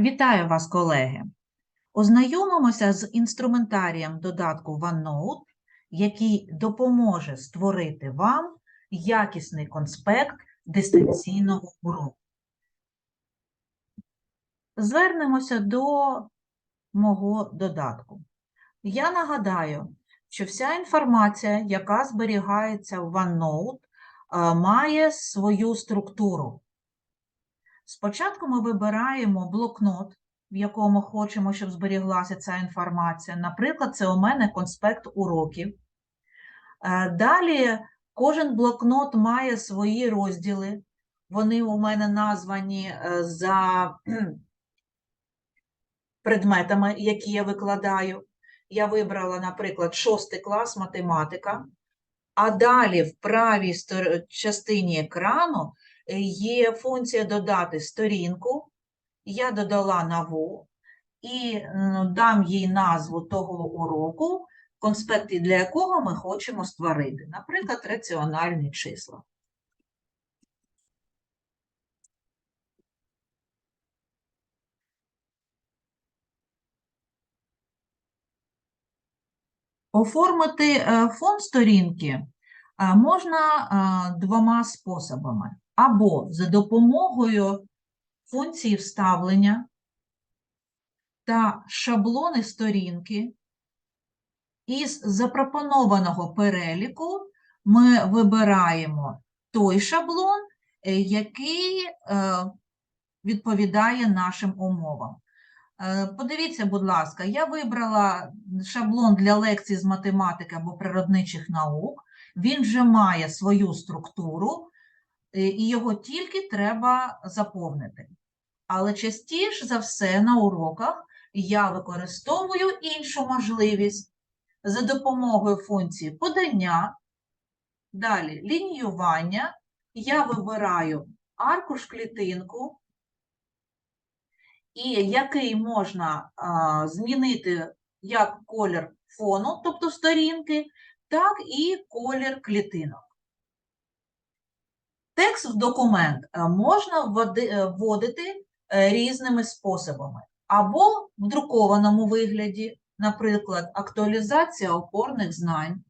Вітаю вас, колеги! Ознайомимося з інструментарієм додатку OneNote, який допоможе створити вам якісний конспект дистанційного уроку. Звернемося до мого додатку. Я нагадаю, що вся інформація, яка зберігається в OneNote, має свою структуру. Спочатку ми вибираємо блокнот, в якому хочемо, щоб зберіглася ця інформація. Наприклад, це у мене конспект уроків. Е, Далі кожен блокнот має свої розділи. Вони у мене названі е, за предметами, які я викладаю. Я вибрала, наприклад, шостий клас математика. А далі в правій частині екрану є функція додати сторінку. Я додала нову і дам їй назву того уроку, конспекти для якого ми хочемо створити. Наприклад, раціональні числа. Оформити е, фон сторінки е, можна е, двома способами. Або за допомогою функції вставлення та шаблони сторінки. Із запропонованого переліку ми вибираємо той шаблон, е, який е, відповідає нашим умовам. Е, Подивіться, будь ласка, я вибрала шаблон для лекцій з математики або природничих наук. Він вже має свою структуру, і його тільки треба заповнити. Але частіше за все на уроках я використовую іншу можливість за допомогою функції подання, далі лініювання. Я вибираю аркуш клітинку, і який можна а, змінити як колір фону, тобто сторінки, так і колір клітинок. Текст в документ е, можна е, вводити е, різними способами. Або в друкованому вигляді, наприклад, актуалізація опорних знань.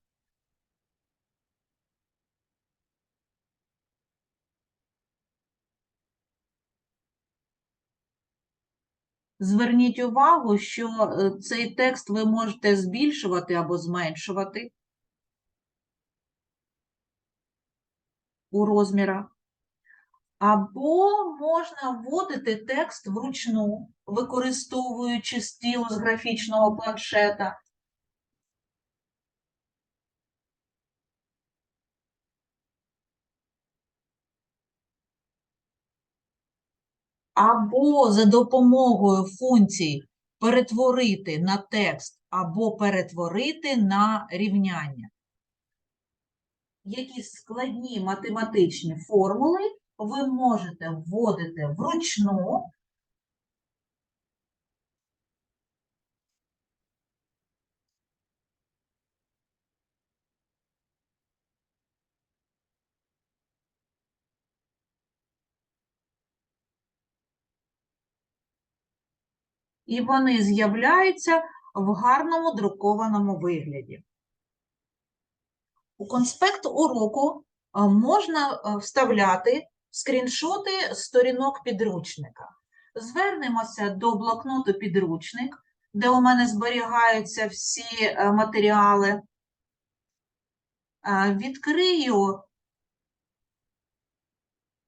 Зверніть увагу, що цей текст ви можете збільшувати або зменшувати у розмірах. Або можна вводити текст вручну, використовуючи стілус графічного планшета. Або за допомогою функцій перетворити на текст, або перетворити на рівняння. Якісь складні математичні формули ви можете вводити вручну і вони з'являються в гарному друкованому вигляді. У конспект уроку можна вставляти скріншоти сторінок підручника. Звернемося до блокноту підручник, де у мене зберігаються всі е, матеріали. Відкрию,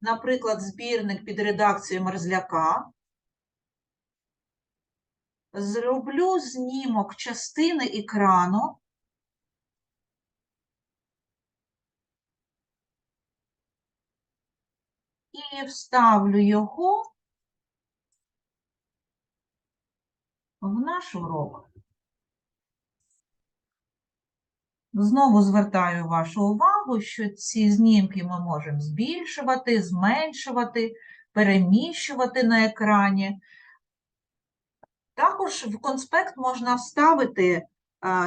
наприклад, збірник під редакцією Мерзляка. Зроблю знімок частини екрану. І вставлю його в наш урок. Знову звертаю вашу увагу, що ці знімки ми можемо збільшувати, зменшувати, переміщувати на екрані. Також в конспект можна вставити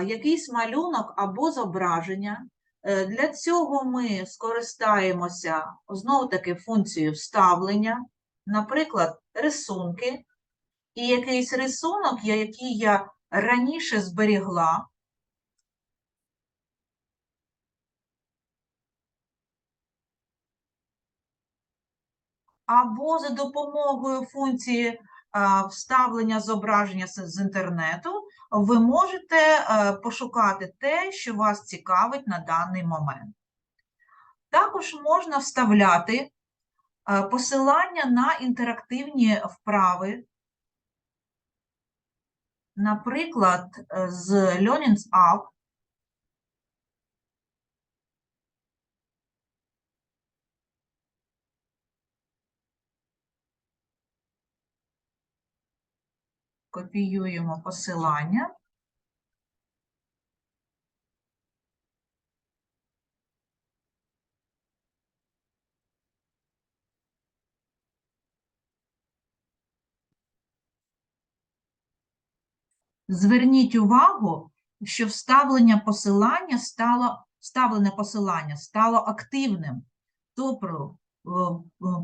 якийсь малюнок або зображення. Е, Для цього ми скористаємося знову таки функцією вставлення, наприклад, рисунки. і якийсь рисунок, який я раніше зберігла, або за допомогою функції вставлення зображення з, інтернету, ви можете е, пошукати те, що вас цікавить на даний момент. Також можна вставляти е, посилання на інтерактивні вправи, наприклад, е, з Learning App, копіюємо посилання. Зверніть увагу, що вставлення посилання стало, вставлене посилання стало активним. Тобто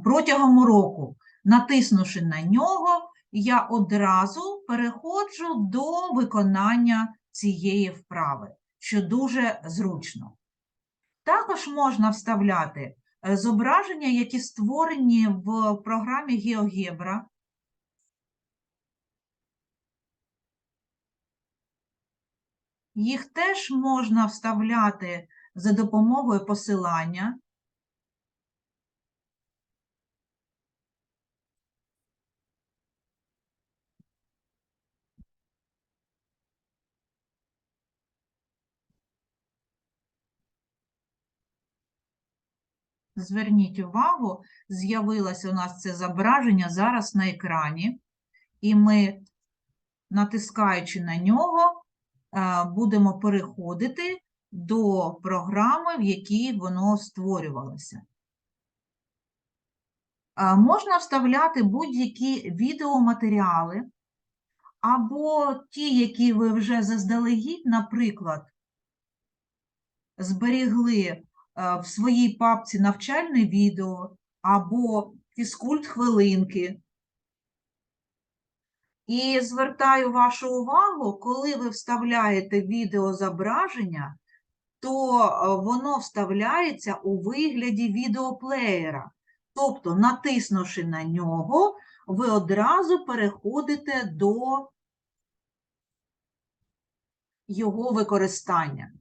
протягом року, натиснувши на нього, я одразу переходжу до виконання цієї вправи, що дуже зручно. Також можна вставляти е, зображення, які створені в програмі GeoGebra, Їх теж можна вставляти за допомогою посилання. Зверніть увагу, з'явилося у нас це зображення зараз на екрані, і ми, натискаючи на нього, е, будемо переходити до програми, в якій воно створювалося. Е, Можна вставляти будь-які відеоматеріали, або ті, які ви вже заздалегідь, наприклад, зберігли в своїй папці навчальне відео або фізкульт хвилинки. І звертаю вашу увагу, коли ви вставляєте відеозображення, то е, воно вставляється у вигляді відеоплеєра. Тобто, натиснувши на нього, ви одразу переходите до його використання.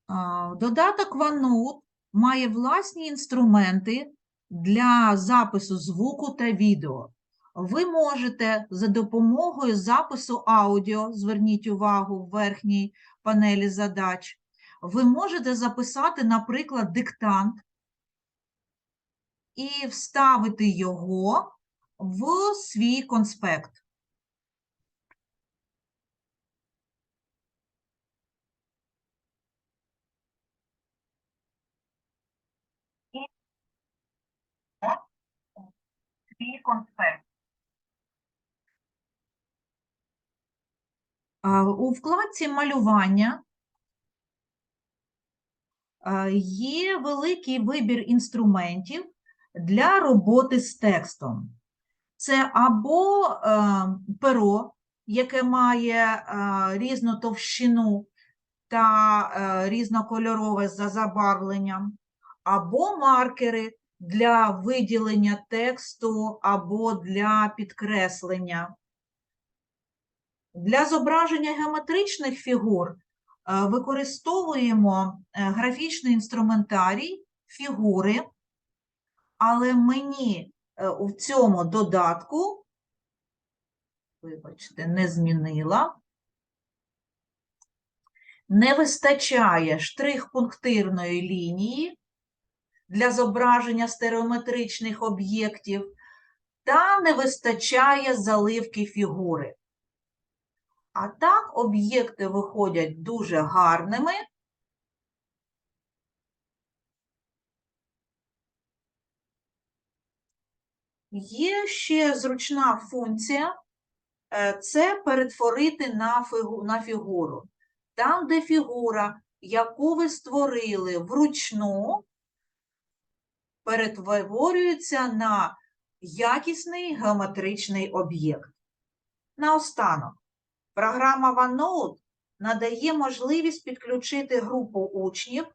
А, Додаток OneNote має власні інструменти для запису звуку та відео. Ви можете за допомогою запису аудіо, зверніть увагу в верхній панелі задач, ви можете записати, наприклад, диктант і вставити його в свій конспект. У вкладці малювання є великий вибір інструментів для роботи з текстом. Це або е, перо, яке має е, різну товщину та е, різнокольорове за забарвленням, або маркери для виділення тексту або для підкреслення. Для зображення геометричних фігур е, використовуємо е, графічний інструментарій, фігури, але мені е, у цьому додатку, вибачте, не змінила, не вистачає штрих-пунктирної лінії для зображення стереометричних об'єктів, та не вистачає заливки фігури. А так об'єкти виходять дуже гарними. Є ще зручна функція е, це перетворити на фігуру. Там, де фігура, яку ви створили вручну, перетворюється на якісний геометричний об'єкт. Наостанок, програма OneNote надає можливість підключити групу учнів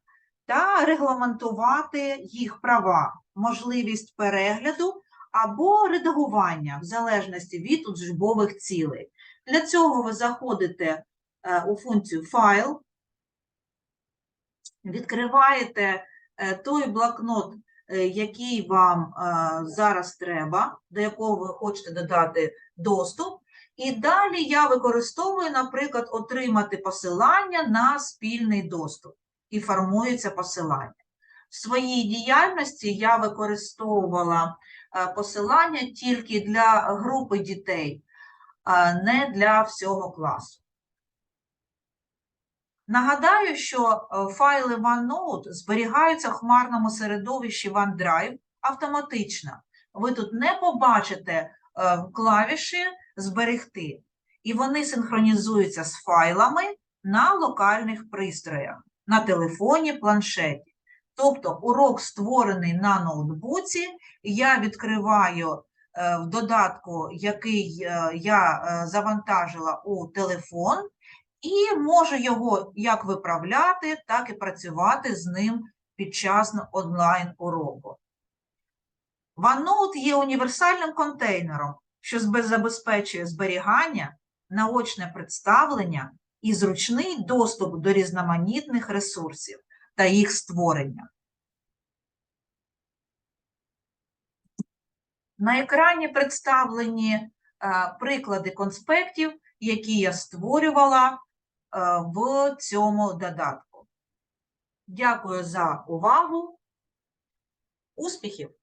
та регламентувати їх права, можливість перегляду або редагування в залежності від учбових цілей. Для цього ви заходите е, у функцію Файл, відкриваєте е, той блокнот, який вам е, зараз треба, до якого ви хочете додати доступ. І далі я використовую, наприклад, отримати посилання на спільний доступ. І формується посилання. В своїй діяльності я використовувала е, посилання тільки для групи дітей, не для всього класу. Нагадаю, що е, файли OneNote зберігаються в хмарному середовищі OneDrive автоматично. Ви тут не побачите е, клавіші зберегти, і вони синхронізуються з файлами на локальних пристроях, на телефоні, планшеті. Тобто урок створений на ноутбуці, я відкриваю е, в додатку, який я завантажила у телефон, і можу його як виправляти, так і працювати з ним під час онлайн-уроку. OneNote є універсальним контейнером, що забезпечує зберігання, наочне представлення і зручний доступ до різноманітних ресурсів та їх створення. На екрані представлені е, приклади конспектів, які я створювала в цьому додатку. Дякую за увагу. Успіхів!